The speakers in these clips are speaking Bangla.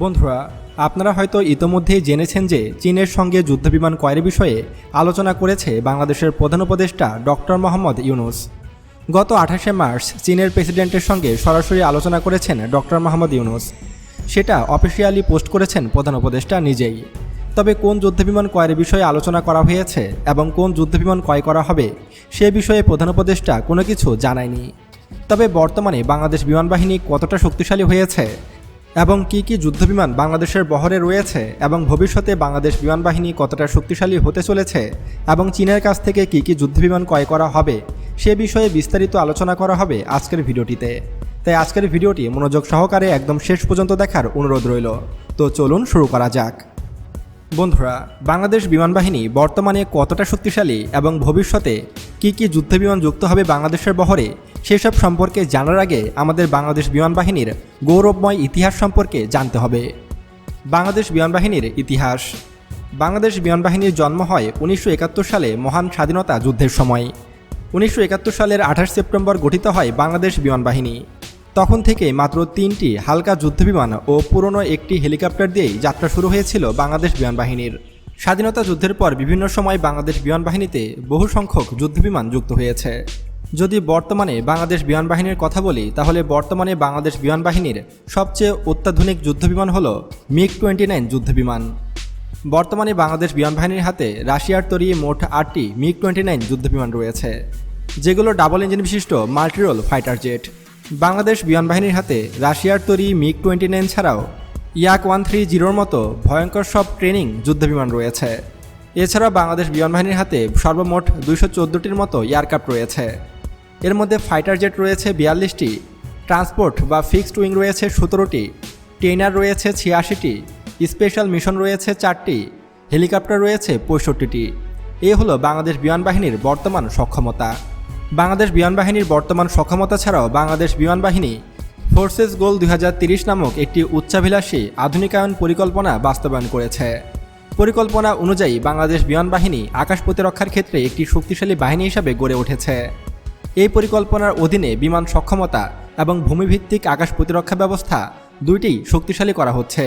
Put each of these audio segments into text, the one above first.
বন্ধুরা, আপনারা হয়তো ইতোমধ্যেই জেনেছেন যে চীনের সঙ্গে যুদ্ধবিমান ক্রয়ের বিষয়ে আলোচনা করেছে বাংলাদেশের প্রধান উপদেষ্টা ডক্টর মোহাম্মদ ইউনুস। গত আঠাশে মার্চ চীনের প্রেসিডেন্টের সঙ্গে সরাসরি আলোচনা করেছেন ডক্টর মোহাম্মদ ইউনুস। সেটা অফিসিয়ালি পোস্ট করেছেন প্রধান উপদেষ্টা নিজেই। তবে কোন যুদ্ধবিমান ক্রয়ের বিষয়ে আলোচনা করা হয়েছে এবং কোন যুদ্ধবিমান ক্রয় করা হবে, সে বিষয়ে প্রধান উপদেষ্টা কোনো কিছু জানায়নি। তবে বর্তমানে বাংলাদেশ বিমান বাহিনী কতটা শক্তিশালী হয়েছে এবং কি কি যুদ্ধবিমান বাংলাদেশের বহরে রয়েছে এবং ভবিষ্যতে বাংলাদেশ বিমান বাহিনী কতটা শক্তিশালী হতে চলেছে এবং চীনের কাছ থেকে কি কি যুদ্ধবিমান ক্রয় করা হবে, সে বিষয়ে বিস্তারিত আলোচনা করা হবে আজকের ভিডিওটিতে। তাই আজকের ভিডিওটি মনোযোগ সহকারে একদম শেষ পর্যন্ত দেখার অনুরোধ রইল। তো চলুন শুরু করা যাক। বন্ধুরা, বাংলাদেশ বিমান বাহিনী বর্তমানে কতটা শক্তিশালী এবং ভবিষ্যতে কি কি যুদ্ধবিমান যুক্ত হবে বাংলাদেশের বহরে, সেসব সম্পর্কে জানার আগে আমাদের বাংলাদেশ বিমান বাহিনীর গৌরবময় ইতিহাস সম্পর্কে জানতে হবে। বাংলাদেশ বিমান বাহিনীর ইতিহাস। বাংলাদেশ বিমান বাহিনীর জন্ম হয় উনিশশো একাত্তর সালে মহান স্বাধীনতা যুদ্ধের সময়। উনিশশো একাত্তর সালের আঠাশ সেপ্টেম্বর গঠিত হয় বাংলাদেশ বিমান বাহিনী। তখন থেকে মাত্র তিনটি হালকা যুদ্ধবিমান ও পুরনো একটি হেলিকপ্টার দিয়েই যাত্রা শুরু হয়েছিল বাংলাদেশ বিমান বাহিনীর। স্বাধীনতা যুদ্ধের পর বিভিন্ন সময় বাংলাদেশ বিমান বাহিনীতে বহু সংখ্যক যুদ্ধবিমান যুক্ত হয়েছে। যদি বর্তমানে বাংলাদেশ বিমান বাহিনীর কথা বলি, তাহলে বর্তমানে বাংলাদেশ বিমান বাহিনীর সবচেয়ে অত্যাধুনিক যুদ্ধবিমান হল মিগ টোয়েন্টি নাইন যুদ্ধবিমান বর্তমানে বাংলাদেশ বিমান বাহিনীর হাতে রাশিয়ার তৈরি মোট আটটি মিগ টোয়েন্টি নাইন যুদ্ধবিমান রয়েছে, যেগুলো ডাবল ইঞ্জিন বিশিষ্ট মাল্টিরোল ফাইটার জেট। বাংলাদেশ বিমান বাহিনীর হাতে রাশিয়ার তৈরি মিগ টোয়েন্টি নাইন ছাড়াও ইয়াক ওয়ান থ্রি জিরোর মতো ভয়ঙ্কর সব ট্রেনিং যুদ্ধবিমান রয়েছে। এছাড়াও বাংলাদেশ বিমান বাহিনীর হাতে সর্বমোট দুইশো চোদ্দোটির মতো এয়ারক্রাফট রয়েছে। এর মধ্যে ফাইটার জেট রয়েছে বিয়াল্লিশটি, ট্রান্সপোর্ট বা ফিক্সড উইং রয়েছে সতেরোটি, ট্রেনার রয়েছে ছিয়াশিটি, স্পেশাল মিশন রয়েছে চারটি, হেলিকপ্টার রয়েছে পঁয়ষট্টিটি। এ হলো বাংলাদেশ বিমান বাহিনীর বর্তমান সক্ষমতা। বাংলাদেশ বিমান বাহিনীর বর্তমান সক্ষমতা ছাড়াও বাংলাদেশ বিমান বাহিনী ফোর্সেস গোল দুই নামক একটি উচ্চাভিলাষী আধুনিকায়ন পরিকল্পনা বাস্তবায়ন করেছে। পরিকল্পনা অনুযায়ী বাংলাদেশ বিমান বাহিনী আকাশ প্রতিরক্ষার ক্ষেত্রে একটি শক্তিশালী বাহিনী হিসাবে গড়ে উঠেছে। এই পরিকল্পনার অধীনে বিমান সক্ষমতা এবং ভূমিভিত্তিক আকাশ প্রতিরক্ষা ব্যবস্থা দুইটি শক্তিশালী করা হচ্ছে।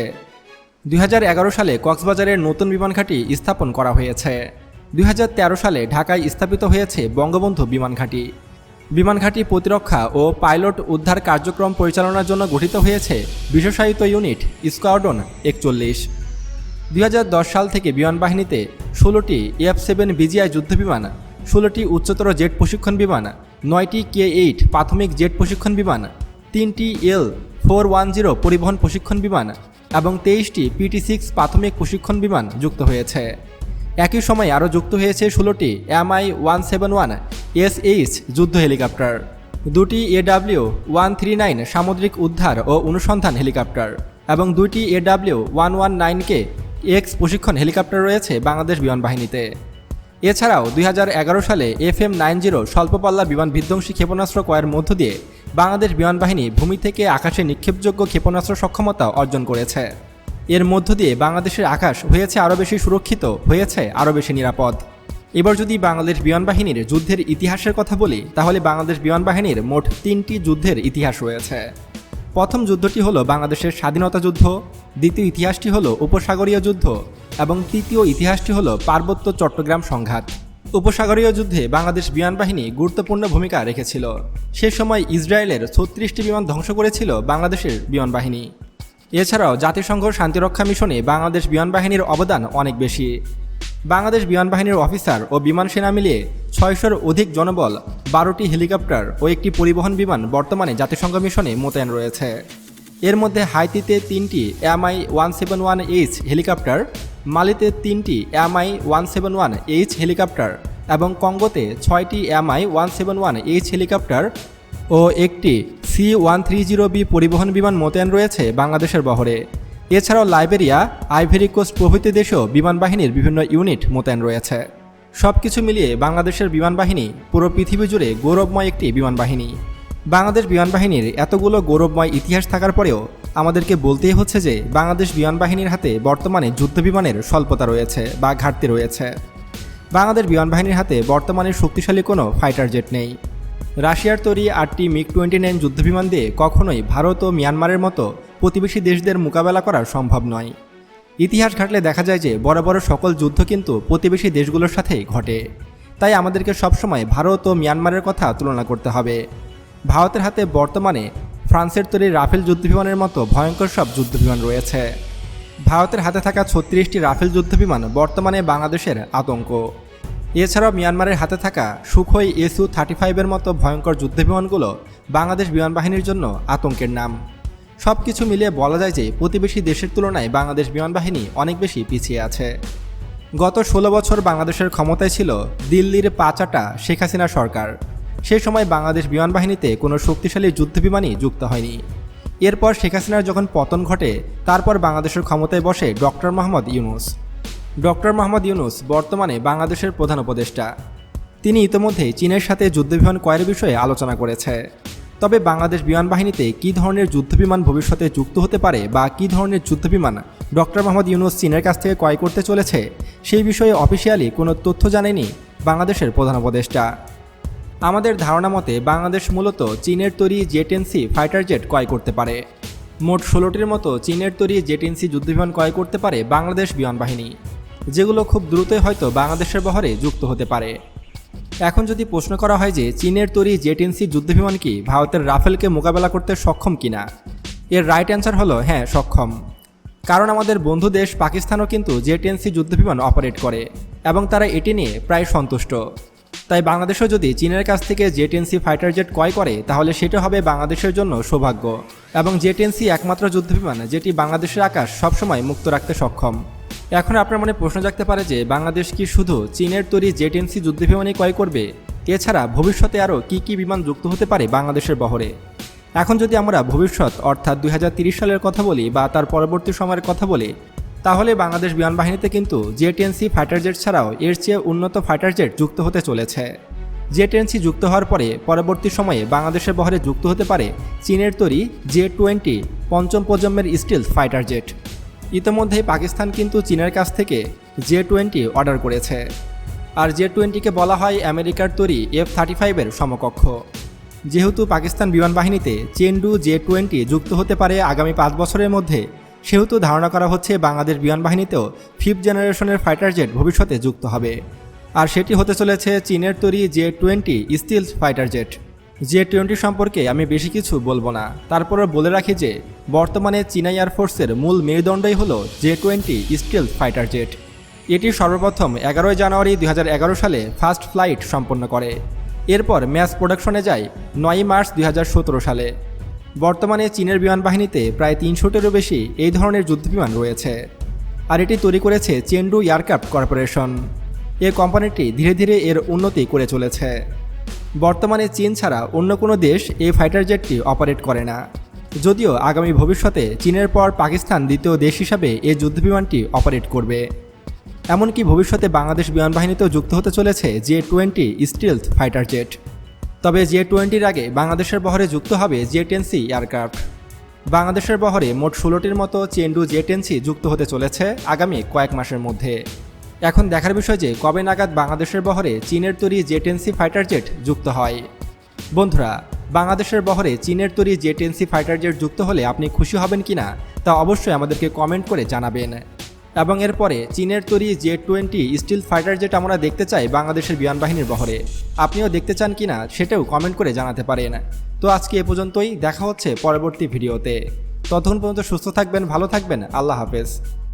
দু হাজার এগারো সালে কক্সবাজারের নতুন বিমান ঘাঁটি স্থাপন করা হয়েছে। দু হাজার তেরো সালে ঢাকায় স্থাপিত হয়েছে বঙ্গবন্ধু বিমান ঘাঁটি বিমান ঘাঁটি প্রতিরক্ষা ও পাইলট উদ্ধার কার্যক্রম পরিচালনার জন্য গঠিত হয়েছে বিশেষায়িত ইউনিট স্কোয়াড্রন একচল্লিশ। দুই সাল থেকে বিমান বাহিনীতে ষোলোটি এফ সেভেন বিজিআই যুদ্ধবিমান ষোলোটি উচ্চতর জেট প্রশিক্ষণ বিমান, নয়টি কে এইট প্রাথমিক জেট প্রশিক্ষণ বিমান, তিনটি এল ফোর ওয়ান জিরো পরিবহন প্রশিক্ষণ বিমান এবং তেইশটি পিটি সিক্স প্রাথমিক প্রশিক্ষণ বিমান যুক্ত হয়েছে। একই সময়ে আরও যুক্ত হয়েছে ষোলোটি MI one seven one S H যুদ্ধ হেলিকপ্টার, দুটি এডাব্লিউ ওয়ান থ্রি নাইন সামুদ্রিক উদ্ধার ও অনুসন্ধান হেলিকপ্টার এবং দুইটি এডাব্লিউ ওয়ান ওয়ান নাইনকে এক্স প্রশিক্ষণ হেলিকপ্টার রয়েছে বাংলাদেশ বিমান বাহিনীতে। এছাড়াও দুই হাজার এগারো সালে এফ এম নাইন জিরো স্বল্পপাল্লার বিমান বিধ্বংসী ক্ষেপণাস্ত্র ক্রয়ের মধ্য দিয়ে বাংলাদেশ বিমান বাহিনী ভূমি থেকে আকাশে নিক্ষেপযোগ্য ক্ষেপণাস্ত্র সক্ষমতা অর্জন করেছে। এর মধ্য দিয়ে বাংলাদেশের আকাশ হয়েছে আরও বেশি সুরক্ষিত, হয়েছে আরও বেশি নিরাপদ। এবার যদি বাংলাদেশ বিমান বাহিনীর যুদ্ধের ইতিহাসের কথা বলি, তাহলে বাংলাদেশ বিমান বাহিনীর মোট তিনটি যুদ্ধের ইতিহাস রয়েছে। প্রথম যুদ্ধটি হলো বাংলাদেশের স্বাধীনতা যুদ্ধ, দ্বিতীয় ইতিহাসটি হলো উপসাগরীয় যুদ্ধ, এবং তৃতীয় ইতিহাসটি হলো পার্বত্য চট্টগ্রাম সংঘাত। উপসাগরীয় যুদ্ধে বাংলাদেশ বিমান বাহিনী গুরুত্বপূর্ণ ভূমিকা রেখেছিল। সে সময় ইসরায়েলের ছত্রিশটি বিমান ধ্বংস করেছিল বাংলাদেশের বিমান বাহিনী। এছাড়াও জাতিসংঘ শান্তিরক্ষা মিশনে বাংলাদেশ বিমান বাহিনীর অবদান অনেক বেশি। বাংলাদেশ বিমান বাহিনীর অফিসার ও বিমান সেনা মিলিয়ে ছয়শোর অধিক জনবল, বারোটি হেলিকপ্টার ও একটি পরিবহন বিমান বর্তমানে জাতিসংঘ মিশনে মোতায়েন রয়েছে। এর মধ্যে হাইতিতে তিনটি MI one seven one H helicopter, মালিতে তিনটি MI one seven one H helicopter এবং কঙ্গোতে ছয়টি MI one seven one H helicopter ও একটি C one three zero B পরিবহন বিমান মোতায়েন রয়েছে বাংলাদেশের বহরে। এছাড়াও লাইবেরিয়া, আইভেরি কোস্ট প্রভৃতি দেশেও বিমান বাহিনীর বিভিন্ন ইউনিট মোতায়েন রয়েছে। সব কিছু মিলিয়ে বাংলাদেশের বিমান বাহিনী পুরো পৃথিবী জুড়ে গৌরবময় একটি বিমান বাহিনী। বাংলাদেশ বিমান বাহিনীর এতগুলো গৌরবময় ইতিহাস থাকার পরেও আমাদেরকে বলতেই হচ্ছে যে বাংলাদেশ বিমান বাহিনীর হাতে বর্তমানে যুদ্ধ বিমানের স্বল্পতা রয়েছে বা ঘাটতি রয়েছে। বাংলাদেশ বিমান বাহিনীর হাতে বর্তমানে শক্তিশালী কোনো ফাইটার জেট নেই। রাশিয়ার তৈরি আটটি মিগ টোয়েন্টি নাইন যুদ্ধবিমান দিয়ে কখনোই ভারত ও মিয়ানমারের মতো প্রতিবেশী দেশদের মোকাবেলা করা সম্ভব নয়। ইতিহাস ঘাটলে দেখা যায় যে বড় বড় সকল যুদ্ধ কিন্তু প্রতিবেশী দেশগুলোর সাথেই ঘটে। তাই আমাদেরকে সবসময় ভারত ও মিয়ানমারের কথা তুলনা করতে হবে। ভারতের হাতে বর্তমানে ফ্রান্সের তৈরি রাফেল যুদ্ধবিমানের মতো ভয়ঙ্কর সব যুদ্ধবিমান রয়েছে। ভারতের হাতে থাকা ছত্রিশটি রাফেল যুদ্ধবিমান বর্তমানে বাংলাদেশের আতঙ্ক। এছাড়াও মিয়ানমারের হাতে থাকা সুখই এসু থার্টি ফাইভের মতো ভয়ঙ্কর যুদ্ধবিমানগুলো বাংলাদেশ বিমান বাহিনীর জন্য আতঙ্কের নাম। সব কিছু মিলিয়ে বলা যায় যে প্রতিবেশী দেশের তুলনায় বাংলাদেশ বিমান বাহিনী অনেক বেশি পিছিয়ে আছে। গত ষোলো বছর বাংলাদেশের ক্ষমতায় ছিল দিল্লির পাচাটা শেখ হাসিনা সরকার। সেই সময় বাংলাদেশ বিমান বাহিনীতে কোনো শক্তিশালী যুদ্ধবিমানই যুক্ত হয়নি। এরপর শেখ হাসিনার যখন পতন ঘটে, তারপর বাংলাদেশের ক্ষমতায় বসে ডক্টর মোহাম্মদ ইউনুস। ডক্টর মোহাম্মদ ইউনুস বর্তমানে বাংলাদেশের প্রধান উপদেষ্টা। তিনি ইতোমধ্যেই চীনের সাথে যুদ্ধবিমান ক্রয়ের বিষয়ে আলোচনা করেছে। তবে বাংলাদেশ বিমান বাহিনীতে কী ধরনের যুদ্ধবিমান ভবিষ্যতে যুক্ত হতে পারে বা কী ধরনের যুদ্ধবিমান ডক্টর মোহাম্মদ ইউনুস চীনের কাছ থেকে ক্রয় করতে চলেছে, সেই বিষয়ে অফিসিয়ালি কোনো তথ্য জানেনি বাংলাদেশের প্রধান উপদেষ্টা। আমাদের ধারণা মতে বাংলাদেশ মূলত চীনের তৈরি জেটেন্সি ফাইটার জেট ক্রয় করতে পারে। মোট ষোলোটির মতো চীনের তৈরি জেটেন্সি যুদ্ধবিমান ক্রয় করতে পারে বাংলাদেশ বিমান বাহিনী। যেগুলো খুব দ্রুতই হয়তো বাংলাদেশের বহরে যুক্ত হতে পারে। এখন যদি প্রশ্ন করা হয় যে চীনের তৈরি জেটেন্সি যুদ্ধবিমান কি ভারতের রাফেলকে মোকাবেলা করতে সক্ষম কিনা? এর রাইট অ্যান্সার হলো হ্যাঁ সক্ষম। কারণ আমাদের বন্ধু দেশ পাকিস্তানও কিন্তু জেটেন্সি যুদ্ধবিমান অপারেট করে এবং তারা এটি নিয়ে প্রায় সন্তুষ্ট। তাই বাংলাদেশও যদি চীনের কাছ থেকে জেটেন্সি ফাইটার জেট ক্রয় করে, তাহলে সেটা হবে বাংলাদেশের জন্য সৌভাগ্য। এবং জেটেন্সি একমাত্র যুদ্ধবিমান যেটি বাংলাদেশের আকাশ সবসময় মুক্ত রাখতে সক্ষম। এখন আপনার মনে প্রশ্ন জাগতে পারে যে বাংলাদেশ কি শুধু চীনের তৈরি জেটেন্সি যুদ্ধবিমানই ক্রয় করবে? এছাড়া ভবিষ্যতে আরও কী কী বিমান যুক্ত হতে পারে বাংলাদেশের বহরে? এখন যদি আমরা ভবিষ্যৎ, অর্থাৎ দুই সালের কথা বলি বা তার পরবর্তী সময়ের কথা বলি, তাহলে বাংলাদেশ বিমান বাহিনীতে কিন্তু জেটেন্সি ফাইটার জেট ছাড়াও এর চেয়ে উন্নত ফাইটার জেট যুক্ত হতে চলেছে। জেটেন্সি যুক্ত হওয়ার পরে পরবর্তী সময়ে বাংলাদেশের বহরে যুক্ত হতে পারে চীনের তৈরি জে টোয়েন্টি, পঞ্চম প্রজন্মের স্টিল ফাইটার জেট। ইতিমধ্যেই পাকিস্তান কিন্তু চীনের কাছ থেকে জে টোয়েন্টি অর্ডার করেছে। আর জে টোয়েন্টিকে বলা হয় আমেরিকার তৈরি এফ থার্টি ফাইভের সমকক্ষ। যেহেতু পাকিস্তান বিমান বাহিনীতে চেন্ডু জে টোয়েন্টি যুক্ত হতে পারে আগামী পাঁচ বছরের মধ্যে, সেহেতু ধারণা করা হচ্ছে বাংলাদেশ বিমান বাহিনীতেও ফিফথ জেনারেশনের ফাইটার জেট ভবিষ্যতে যুক্ত হবে। আর সেটি হতে চলেছে চীনের তৈরি J twenty stealth fighter jet. J twenty সম্পর্কে আমি বেশি কিছু বলব না। তারপরও বলে রাখি যে, বর্তমানে চীনা এয়ারফোর্সের মূল মেরুদণ্ডই হল J twenty stealth fighter jet. এটি সর্বপ্রথম এগারোই জানুয়ারি দুই হাজার এগারো সালে ফার্স্ট ফ্লাইট সম্পন্ন করে। এরপর ম্যাচ প্রোডাকশনে যায় নয়ই মার্চ দুই হাজার সতেরো সালে। বর্তমানে চীনের বিমান বাহিনীতে প্রায় তিনশোটিরও বেশি এই ধরনের যুদ্ধবিমান রয়েছে। আর এটি তৈরি করেছে চেন্ডু এয়ারক্রাফট কর্পোরেশন। এ কোম্পানিটি ধীরে ধীরে এর উন্নতি করে চলেছে। বর্তমানে চীন ছাড়া অন্য কোনো দেশ এই ফাইটার জেটটি অপারেট করে না। যদিও আগামী ভবিষ্যতে চীনের পর পাকিস্তান দ্বিতীয় দেশ হিসাবে এই যুদ্ধবিমানটি অপারেট করবে। এমনকি ভবিষ্যতে বাংলাদেশ বিমান বাহিনীতেও যুক্ত হতে চলেছে J twenty stealth fighter jet. তবে জে টোয়েন্টির আগে বাংলাদেশের বহরে যুক্ত হবে জে টেনসি এয়ারক্রাফট। বাংলাদেশের বহরে মোট ষোলোটির মতো চেন্ডু জে টেনসি যুক্ত হতে চলেছে আগামী কয়েক মাসের মধ্যে। এখন দেখার বিষয় যে কবে নাগাদ বাংলাদেশের বহরে চীনের তৈরি জে টেনসি ফাইটার জেট যুক্ত হয়। বন্ধুরা, বাংলাদেশের বহরে চীনের তৈরি জে টেনসি ফাইটার জেট যুক্ত হলে আপনি খুশি হবেন কিনা তা অবশ্যই আমাদেরকে কমেন্ট করে জানাবেন। এবং এরপরে চীনের তৈরি J twenty stealth fighter jet আমরা দেখতে চাই বাংলাদেশের বিমান বাহিনীর বহরে। আপনিও দেখতে চান কিনা সেটাও কমেন্ট করে জানাতে পারেন। তো আজকে এ পর্যন্তই, দেখা হচ্ছে পরবর্তী ভিডিওতে। ততক্ষণ পর্যন্ত সুস্থ থাকবেন, ভালো থাকবেন, আল্লাহ হাফেজ।